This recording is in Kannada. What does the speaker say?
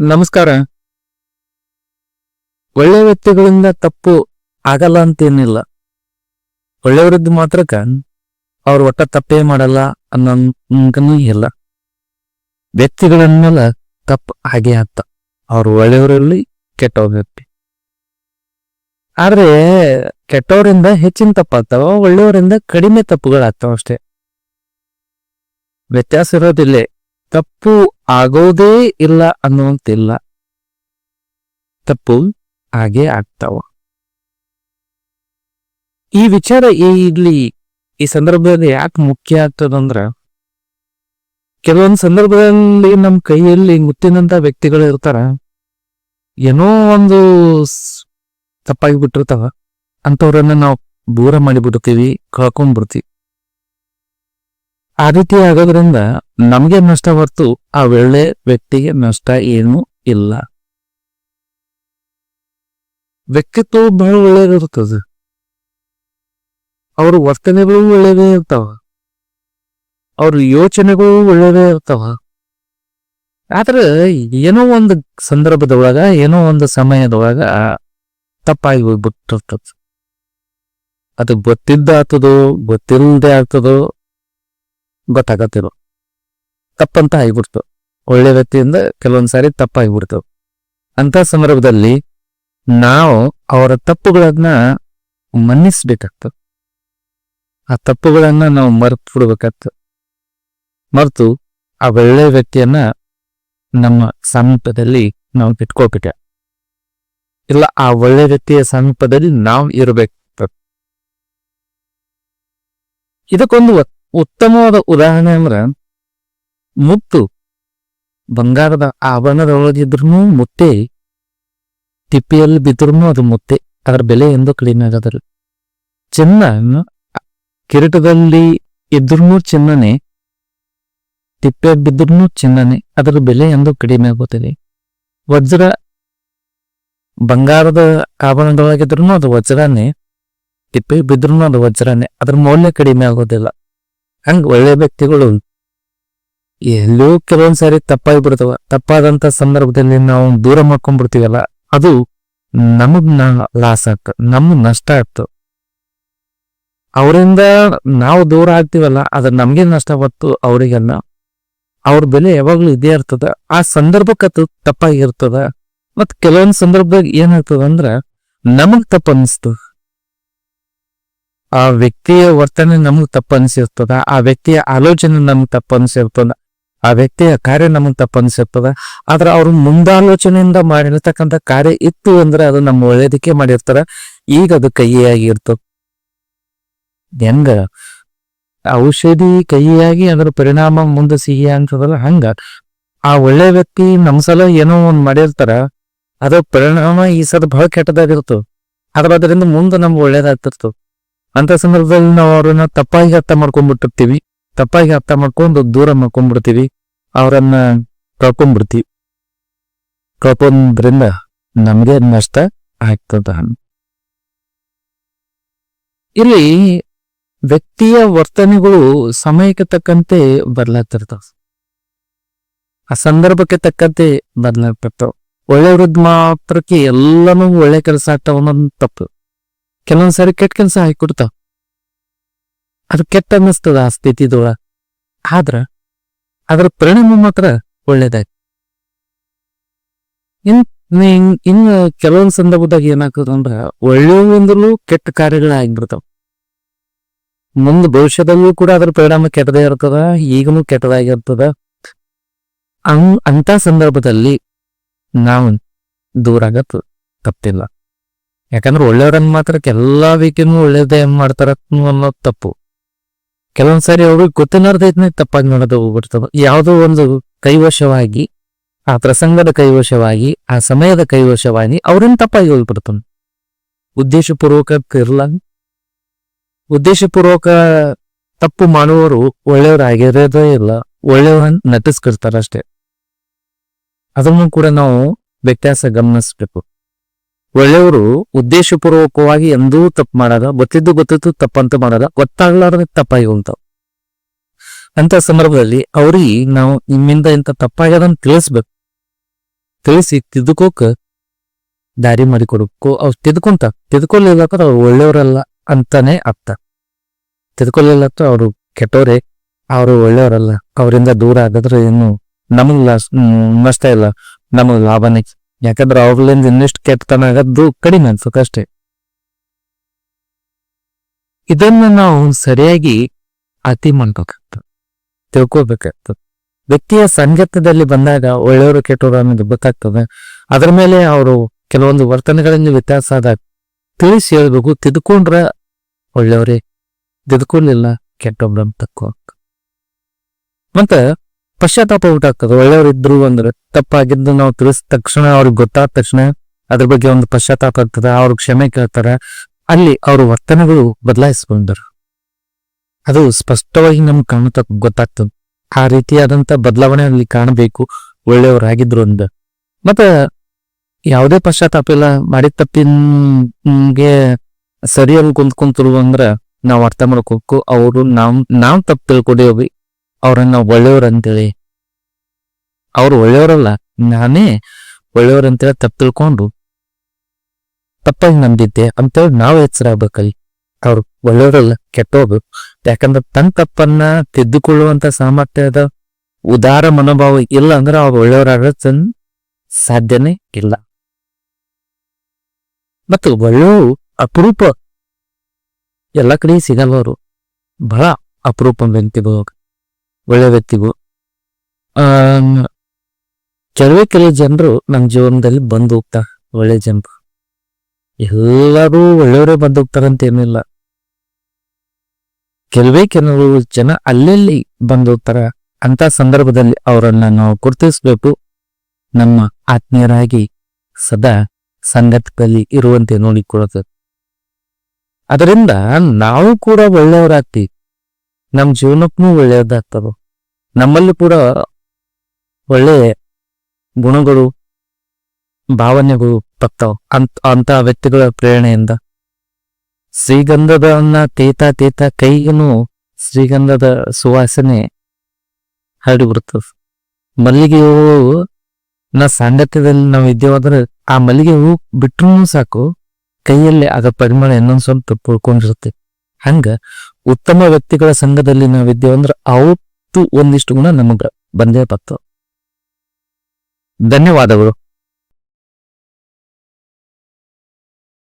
ನಮಸ್ಕಾರ. ಒಳ್ಳೆ ವ್ಯಕ್ತಿಗಳಿಂದ ತಪ್ಪು ಆಗಲ್ಲ ಅಂತೇನಿಲ್ಲ. ಒಳ್ಳೆಯವರದ್ದು ಮಾತ್ರಕ್ಕ ಅವ್ರು ಒಟ್ಟ ತಪ್ಪೇ ಮಾಡಲ್ಲ ಅನ್ನೋ ಇಲ್ಲ. ವ್ಯಕ್ತಿಗಳನ್ನೆಲ್ಲ ತಪ್ಪು ಹಾಗೆ ಆಗ್ತ ಅವ್ರು ಒಳ್ಳೆಯವರಲ್ಲಿ ಕೆಟ್ಟವ್ರ ವ್ಯಕ್ತಿ. ಆದ್ರೆ ಕೆಟ್ಟವರಿಂದ ಹೆಚ್ಚಿನ ತಪ್ಪಾಗ್ತಾವ, ಒಳ್ಳೆಯವರಿಂದ ಕಡಿಮೆ ತಪ್ಪುಗಳಾಗ್ತಾವ ಅಷ್ಟೇ. ವ್ಯತ್ಯಾಸ ಇರೋದಿಲ್ಲೇ. ತಪ್ಪು ಆಗೋದೇ ಇಲ್ಲ ಅನ್ನುವಂತಿಲ್ಲ. ತಪ್ಪು ಹಾಗೆ ಆಗ್ತಾವ. ಈ ವಿಚಾರ ಇಲ್ಲಿ ಈ ಸಂದರ್ಭದಲ್ಲಿ ಯಾಕೆ ಮುಖ್ಯ ಆಗ್ತದಂದ್ರ ಕೆಲವೊಂದು ಸಂದರ್ಭದಲ್ಲಿ ನಮ್ಮ ಕೈಯಲ್ಲಿ ಮುತ್ತಿನಂತ ವ್ಯಕ್ತಿಗಳು ಇರ್ತಾರ. ಏನೋ ಒಂದು ತಪ್ಪಾಗಿ ಬಿಟ್ಟಿರ್ತಾವ. ಅಂತವ್ರನ್ನ ನಾವು ದೂರ ಮಾಡಿಬಿಡ್ತೀವಿ, ಕಳ್ಕೊಂಡ್ಬಿಡ್ತೀವಿ. ಆ ರೀತಿ ಆಗೋದ್ರಿಂದ ನಮಗೆ ನಷ್ಟ ಹೊರತು ಆ ಒಳ್ಳೆ ವ್ಯಕ್ತಿಗೆ ನಷ್ಟ ಏನೂ ಇಲ್ಲ. ವ್ಯಕ್ತಿತ್ವ ಬಹಳ ಒಳ್ಳೇದಿರ್ತದೆ ಅವ್ರ ವರ್ತನೆಗಳು ಒಳ್ಳೇದೇ ಇರ್ತಾವ. ಅವ್ರ ಯೋಚನೆಗಳು ಒಳ್ಳೇದೇ ಇರ್ತಾವ. ಆದ್ರೆ ಏನೋ ಒಂದು ಸಂದರ್ಭದೊಳಗ, ಏನೋ ಒಂದು ಸಮಯದೊಳಗ ತಪ್ಪಾಗಿ ಹೋಗ್ಬಿಟ್ಟಿರ್ತದ. ಅದು ಗೊತ್ತಿದ್ದ ಆಗ್ತದೋ ಗೊತ್ತಿಲ್ಲದೆ ಆಗ್ತದೋ ಗೊತ್ತಾಗತ್ತಿರೋ. ತಪ್ಪಂತ ಆಗಿಬಿಡ್ತು. ಒಳ್ಳೆ ವ್ಯಕ್ತಿಯಿಂದ ಕೆಲವೊಂದ್ ಸಾರಿ ತಪ್ಪಾಗಿಬಿಡ್ತು. ಅಂತ ಸಂದರ್ಭದಲ್ಲಿ ನಾವು ಅವರ ತಪ್ಪುಗಳನ್ನ ಮನ್ನಿಸ್ಬೇಕಾಗ್ತದೆ ಆ ತಪ್ಪುಗಳನ್ನ ನಾವು ಮರೆತು ಬಿಡ್ಬೇಕಾಗ್ತದೆ ಮರೆತು ಆ ಒಳ್ಳೆ ವ್ಯಕ್ತಿಯನ್ನ ನಮ್ಮ ಸಮೀಪದಲ್ಲಿ ನಾವು ಇಟ್ಕೋಬೇಕ ಇಲ್ಲ, ಆ ಒಳ್ಳೆ ವ್ಯಕ್ತಿಯ ಸಮೀಪದಲ್ಲಿ ನಾವು ಇರಬೇಕು ಇದಕ್ಕೊಂದು ಉತ್ತಮವಾದ ಉದಾಹರಣೆ ಅಂದ್ರ ಮುತ್ತು, ಬಂಗಾರದ ಆಭರಣದೊಳಗಿದ್ರು ಮುತ್ತೆ, ತಿಪ್ಪಿಯಲ್ಲಿ ಬಿದ್ದರೂ ಅದು ಮುತ್ತೆ, ಅದರ ಬೆಲೆ ಎಂದು ಕಡಿಮೆ ಆಗೋದಿಲ್ಲ ಚಿನ್ನ ಕಿರೀಟದಲ್ಲಿ ಇದ್ರೂ ಚಿನ್ನನೆ ತಿಪ್ಪೆ ಬಿದ್ರೂ ಚಿನ್ನನೆ, ಅದರ ಬೆಲೆ ಎಂದು ಕಡಿಮೆ ಆಗುತ್ತದೆ ವಜ್ರ ಬಂಗಾರದ ಆಭರಣದೊಳಗಿದ್ರು ಅದು ವಜ್ರನೇ ತಿಪ್ಪೆ ಬಿದ್ರೂ ಅದು ವಜ್ರನೇ, ಅದರ ಮೌಲ್ಯ ಕಡಿಮೆ ಆಗೋದಿಲ್ಲ. ಹಂಗ ಒಳ್ಳೆ ವ್ಯಕ್ತಿಗಳು. ಎಲ್ಲೋ ಕೆಲವೊಂದ್ ಸಾರಿ ತಪ್ಪಾಗಿ ಬಿಡ್ತಾವ. ತಪ್ಪಾದಂತ ಸಂದರ್ಭದಲ್ಲಿ ನಾವು ದೂರ ಮಾಡ್ಕೊಂಡ್ಬಿಡ್ತೀವಲ್ಲ, ಅದು ನಮಗ್ ಲಾಸ್ ಆಗ್ತ ನಮ್ಗ್ ನಷ್ಟ ಆಗ್ತು ಅವರಿಂದ ನಾವು ದೂರ ಆಗ್ತೀವಲ್ಲ ಅದ್ರ ನಮ್ಗೆ ನಷ್ಟ ಬತ್ತು ಅವರಿಗೆಲ್ಲ. ಅವ್ರ ಬೆಲೆ ಯಾವಾಗ್ಲೂ ಇದೇ ಇರ್ತದ. ಆ ಸಂದರ್ಭಕ್ಕೆ ಅದು ತಪ್ಪಾಗಿರ್ತದ ಮತ್ ಕೆಲವೊಂದ್ ಸಂದರ್ಭದಾಗ ಏನಾಗ್ತದ ಅಂದ್ರ ನಮಗ್ ತಪ್ಪ ಅನಿಸ್ತು ಆ ವ್ಯಕ್ತಿಯ ವರ್ತನೆ ನಮ್ಗೆ ತಪ್ಪ ಆ ವ್ಯಕ್ತಿಯ ಆಲೋಚನೆ ನಮ್ಗೆ ತಪ್ಪ ಆ ವ್ಯಕ್ತಿಯ ಕಾರ್ಯ ನಮಗ್ ತಪ್ಪ ಆದ್ರ ಅವ್ರ ಮುಂದಾಲೋಚನೆಯಿಂದ ಮಾಡಿರ್ತಕ್ಕಂತ ಕಾರ್ಯ ಇತ್ತು ಅಂದ್ರೆ ಅದು ನಮ್ಮ ಒಳ್ಳೇದಕ್ಕೆ ಮಾಡಿರ್ತಾರ, ಈಗ ಅದು ಕೈಯಾಗಿ ಇರ್ತದ. ಹೆಂಗ? ಔಷಧಿ ಕೈಯಾಗಿ ಅದರ ಪರಿಣಾಮ ಮುಂದೆ ಸಿಹಿ ಅಂತದಲ್ಲ, ಹಂಗ. ಆ ಒಳ್ಳೆ ವ್ಯಕ್ತಿ ನಮ್ ಸಲ ಏನೋ ಒಂದ್ ಮಾಡಿರ್ತಾರ, ಅದ್ರ ಪರಿಣಾಮ ಈ ಸದ ಬಹಳ ಕೆಟ್ಟದಾಗಿರ್ತದ, ಆದ್ರ ಅದರಿಂದ ಮುಂದೆ ನಮ್ಗೆ ಒಳ್ಳೇದಾಗ್ತಿರ್ತದ. ಅಂತ ಸಂದರ್ಭದಲ್ಲಿ ನಾವು ಅವರನ್ನ ತಪ್ಪಾಗಿ ಅರ್ಥ ಮಾಡ್ಕೊಂಡ್ಬಿಟ್ಟಿರ್ತೀವಿ. ತಪ್ಪಾಗಿ ಅರ್ಥ ಮಾಡ್ಕೊಂಡು ದೂರ ಮಾಡ್ಕೊಂಡ್ಬಿಡ್ತೀವಿ. ಅವರನ್ನ ಕಳ್ಕೊಂಡ್ಬಿಡ್ತೀವಿ. ಕಳ್ಕೊಂಡ್ರಿಂದ ನಮಗೆ ನಷ್ಟ ಆಗ್ತದ. ಇಲ್ಲಿ ವ್ಯಕ್ತಿಯ ವರ್ತನೆಗಳು ಸಮಯಕ್ಕೆ ತಕ್ಕಂತೆ ಬದಲಾಗ್ತಿರ್ತಾವ. ಆ ಸಂದರ್ಭಕ್ಕೆ ತಕ್ಕಂತೆ ಬದಲಾಗ್ತಿರ್ತಾವ. ಒಳ್ಳೆಯವ್ರದ್ ಮಾತ್ರಕ್ಕೆ ಎಲ್ಲಾನು ಒಳ್ಳೆ ಕೆಲಸ ಆಗ್ತಾವ ಅನ್ನೋದು ತಪ್ಪು. ಕೆಲವೊಂದ್ಸರಿ ಕೆಟ್ಟ ಕೆಲಸ ಹಾಕಿಕೊಡ್ತಾವ. ಅದು ಕೆಟ್ಟ ಅನ್ನಿಸ್ತದ ಆ ಸ್ಥಿತಿದೊಳ ಆದ್ರ, ಅದರ ಪರಿಣಾಮ ಮಾತ್ರ ಒಳ್ಳೇದಾಯ್ತು. ಇನ್ ಇನ್- ಕೆಲವೊಂದ್ ಸಂದರ್ಭದಾಗ ಏನಾಗ್ತದ ಅಂದ್ರ ಒಳ್ಳೆಯವಂದ್ರೂ ಕೆಟ್ಟ ಕಾರ್ಯಗಳಾಗ್ಬಿಡ್ತಾವ. ಮುಂದೆ ಭವಿಷ್ಯದಲ್ಲೂ ಕೂಡ ಅದರ ಪರಿಣಾಮ ಕೆಟ್ಟದೇ ಇರ್ತದ ಈಗಲೂ ಕೆಟ್ಟದಾಗಿರ್ತದ. ಅಂತ ಸಂದರ್ಭದಲ್ಲಿ ನಾವು ದೂರ ಆಗತ್ತ ತಪ್ಪಿಲ್ಲ. ಯಾಕಂದ್ರೆ ಒಳ್ಳೆಯವ್ರನ್ನ ಮಾತ್ರ ಎಲ್ಲಾ ಒಳ್ಳೆಯದೇ ಒಳ್ಳೇದೇ ಮಾಡ್ತಾರ ಅನ್ನೋದು ತಪ್ಪು. ಕೆಲವೊಂದ್ಸಾರಿ ಅವ್ರಿಗೆ ಗೊತ್ತಿನಾರ್ದೈತನೇ ತಪ್ಪಾಗಿ ಮಾಡೋದು ಹೋಗ್ಬಿಡ್ತದ. ಯಾವುದೋ ಒಂದು ಕೈವಶವಾಗಿ, ಆ ಪ್ರಸಂಗದ ಕೈವಶವಾಗಿ, ಆ ಸಮಯದ ಕೈವಶವಾಗಿ ಅವ್ರನ್ನ ತಪ್ಪಾಗಿ ಹೋಗ್ಬಿಡ್ತಾನೆ ಉದ್ದೇಶಪೂರ್ವಕ ಇರಲ್ಲ ಉದ್ದೇಶಪೂರ್ವಕ ತಪ್ಪು ಮಾಡುವವರು ಒಳ್ಳೆಯವರಾಗಿರೋದೇ ಇಲ್ಲ. ಒಳ್ಳೆಯವರನ್ನ ನಟಿಸ್ಕಿರ್ತಾರಷ್ಟೇ ಅದನ್ನು ಕೂಡ ನಾವು ವ್ಯತ್ಯಾಸ ಗಮನಿಸ್ಬೇಕು. ಒಳ್ಳೆಯವರು ಉದ್ದೇಶಪೂರ್ವಕವಾಗಿ ಎಂದೂ ತಪ್ಪು ಮಾಡಲ್ಲ, ಗೊತ್ತಿದ್ದು ಗೊತ್ತಿದ್ದು ತಪ್ಪಂತ ಮಾಡಲ್ಲ, ಗೊತ್ತಾಗ್ಲಾರ್ದೆ ತಪ್ಪಾಗಿ ಹೋಗ್ತಾವ ಅಂತ ಸಂದರ್ಭದಲ್ಲಿ ಅವ್ರಿಗೆ ನಾವು ನಿಮ್ಮಿಂದ ಇಂಥ ತಪ್ಪಾಗ್ಯದನ್ನ ತಿಳಿಸ್ಬೇಕು. ತಿಳಿಸಿ ತಿದ್ದುಕೋಕ ದಾರಿ ಮಾಡಿ ಕೊಡಬೇಕು ಅವ್ರು ತಿದ್ಕೊಂತ ತಿದ್ಕೊಳ್ಳಿಲ್ಲ ಅವ್ರು ಒಳ್ಳೆಯವರಲ್ಲ ಅಂತಾನೆ ಅರ್ಥ. ತಿದ್ಕೊಳ್ಳಿಲ್ಲ ಅಂದ್ರೆ ಅವರು ಕೆಟ್ಟವ್ರೆ, ಅವರು ಒಳ್ಳೆಯವರಲ್ಲ. ಅವರಿಂದ ದೂರ ಆಗದ್ರೆ ಏನು ನಮಗ್ ನಷ್ಟ ಇಲ್ಲ, ನಮಗ್ ಲಾಭನೇ ಯಾಕಂದ್ರೆ ಅವ್ರಲಿಂದ ಇನ್ನಷ್ಟು ಕೆಟ್ಟತನ ಆಗೋದು ಕಡಿಮೆ ಅನ್ಸುತ್ತೆ ಅಷ್ಟೇ. ಇದನ್ನ ನಾವು ಸರಿಯಾಗಿ ಅತಿ ಮಾಡ್ಬೇಕಾಗ್ತದೆ ತಿಳ್ಕೊಬೇಕಾಗ್ತದೆ. ವ್ಯಕ್ತಿಯ ಸಂಗತದಲ್ಲಿ ಬಂದಾಗ ಒಳ್ಳೆಯವರು ಕೆಟ್ಟವರು ಅನ್ನೋದು ಗೊತ್ತಾಗ್ತದೆ. ಅದರ ಮೇಲೆ ಅವರು ಕೆಲವೊಂದು ವರ್ತನೆಗಳಲ್ಲಿ ವ್ಯತ್ಯಾಸ ಆದಾಗ ತಿಳಿಸಿ ಹೇಳ್ಬೇಕು, ತಿದ್ಕೊಂಡ್ರ ಒಳ್ಳೆಯವರೇ ತಿದ್ಕೊಳ್ಲಿಲ್ಲ ಕೆಟ್ಟೊಬ್ರ ತಕ್ಕೋ ಮತ್ತ ಪಶ್ಚಾತ್ತಾಪ ಉಂಟಾಗ್ತದೆ ಒಳ್ಳೆಯವರು ಇದ್ರು ಅಂದ್ರೆ ತಪ್ಪಾಗಿದ್ದು ನಾವು ತಿಳಿಸಿದ ತಕ್ಷಣ ಅವ್ರಿಗೆ ಗೊತ್ತಾದ ತಕ್ಷಣ ಅದ್ರ ಬಗ್ಗೆ ಒಂದು ಪಶ್ಚಾತ್ತಾಪ ಆಗ್ತದೆ. ಅವ್ರ ಕ್ಷಮೆ ಕೇಳ್ತಾರೆ. ಅಲ್ಲಿ ಅವ್ರ ವರ್ತನೆಗಳು ಬದಲಾಯಿಸ್ಕೊಂಡರು. ಅದು ಸ್ಪಷ್ಟವಾಗಿ ನಮ್ಗೆ ಕಾಣುತ್ತ, ಗೊತ್ತಾಗ್ತದೆ. ಆ ರೀತಿಯಾದಂತ ಬದಲಾವಣೆ ಅಲ್ಲಿ ಕಾಣಬೇಕು ಒಳ್ಳೆಯವರಾಗಿದ್ರು ಅಂದ ಮತ್ತ ಯಾವುದೇ ಪಶ್ಚಾತ್ತಾಪ ಇಲ್ಲ. ಮಾಡಿದ ತಪ್ಪಿನ್ಗೆ ಸರಿಯಲ್ಲಿ ಕುಂತ್ಕೊಂತರು ಅಂದ್ರ ನಾವ್ ಅರ್ಥ ಮಾಡ್ಕೋಬೇಕು. ಅವರು ನಾವ್ ನಾವ್ ತಪ್ಪು ತಿಳ್ಕೊಂಡಿವಿ ಅವ್ರನ್ನ ಒಳ್ಳೆಯವ್ರಂತೇಳಿ. ಅವ್ರು ಒಳ್ಳೆಯವರಲ್ಲ, ನಾನೇ ಒಳ್ಳೆಯವ್ರಂತೇಳಿ ತಪ್ಪು ತಿಳ್ಕೊಂಡು ತಪ್ಪಾಗಿ ನಂಬಿದ್ದೆ ಅಂತೇಳಿ ನಾವು ಎಚ್ಚರ ಆಗ್ಬೇಕಲ್ಲಿ ಅವ್ರು ಒಳ್ಳೆಯವರಲ್ಲ ಕೆಟ್ಟೋದು ಯಾಕಂದ್ರೆ ತನ್ನ ತಪ್ಪನ್ನ ತಿದ್ದುಕೊಳ್ಳುವಂತ ಸಾಮರ್ಥ್ಯದ ಉದಾರ ಮನೋಭಾವ ಇಲ್ಲ ಅಂದ್ರೆ ಅವ್ರು ಒಳ್ಳೆಯವರಾಗ ಸಾಧ್ಯನೇ ಇಲ್ಲ. ಮತ್ತು ಒಳ್ಳೆಯವರು ಅಪರೂಪ ಎಲ್ಲ ಕಡೆ ಸಿಗಲ್ಲ ಅವರು. ಬಹಳ ಅಪರೂಪ ವ್ಯಕ್ತಿಗಳು ಒಳ್ಳೆ ವ್ಯಕ್ತಿಗೂ. ಕೆಲವೇ ಕೆಲವು ಜನರು ನಮ್ಮ ಜೀವನದಲ್ಲಿ ಬಂದು ಹೋಗ್ತಾ, ಒಳ್ಳೆ ಜನರು. ಎಲ್ಲರೂ ಒಳ್ಳೆಯವರೇ ಬಂದು ಹೋಗ್ತಾರಂತ ಏನಿಲ್ಲ. ಕೆಲವೇ ಕೆಲವು ಜನ ಅಲ್ಲೆಲ್ಲಿ ಬಂದು ಹೋಗ್ತಾರ, ಅಂತ ಸಂದರ್ಭದಲ್ಲಿ ಅವರನ್ನ ನಾವು ಗುರುತಿಸ್ಬೇಕು. ನಮ್ಮ ಆತ್ಮೀಯರಾಗಿ ಸದಾ ಸಂಗತದಲ್ಲಿ ಇರುವಂತೆ ನೋಡಿಕೊಳ್ಳುತ್ತದೆ ಅದರಿಂದ ನಾವು ಕೂಡ ಒಳ್ಳೆಯವರಾಗ್ತೀವಿ. ನಮ್ಮ ಜೀವನಕ್ಕೂ ಒಳ್ಳೆಯದಾಗ್ತದೆ. ನಮ್ಮಲ್ಲಿ ಕೂಡ ಒಳ್ಳೆ ಗುಣಗಳು, ಭಾವನೆಗಳು ಬರ್ತಾವ ಅಂತ ಅಂತ ವ್ಯಕ್ತಿಗಳ ಪ್ರೇರಣೆಯಿಂದ. ಶ್ರೀಗಂಧದನ್ನ ತೇತಾ ತೇತ ಕೈಗೂ ಶ್ರೀಗಂಧದ ಸುವಾಸನೆ ಹರಡಿಬಿಡ್ತದೆ. ಮಲ್ಲಿಗೆ ಹೂವು, ನಾ ಸಾಂಗತ್ಯದಲ್ಲಿ ನಾವು ಇದ್ದೇವಾದ್ರೆ ಆ ಮಲ್ಲಿಗೆ ಹೂ ಬಿಟ್ಟರೂ ಸಾಕು, ಕೈಯಲ್ಲಿ ಅದರ ಪರಿಮಳ ಇನ್ನೊಂದು ಸ್ವಲ್ಪ ಪುಳ್ಕೊಂಡಿರುತ್ತೆ ಹಂಗ ಉತ್ತಮ ವ್ಯಕ್ತಿಗಳ ಸಂಘದಲ್ಲಿ ನಾವಿದ್ದೇವಂದ್ರೆ ಅವತ್ತು ಒಂದಿಷ್ಟು ಗುಣ ನಮಗ ಬಂದೇ ಬರ್ತಾವ. ಧನ್ಯವಾದಗಳು.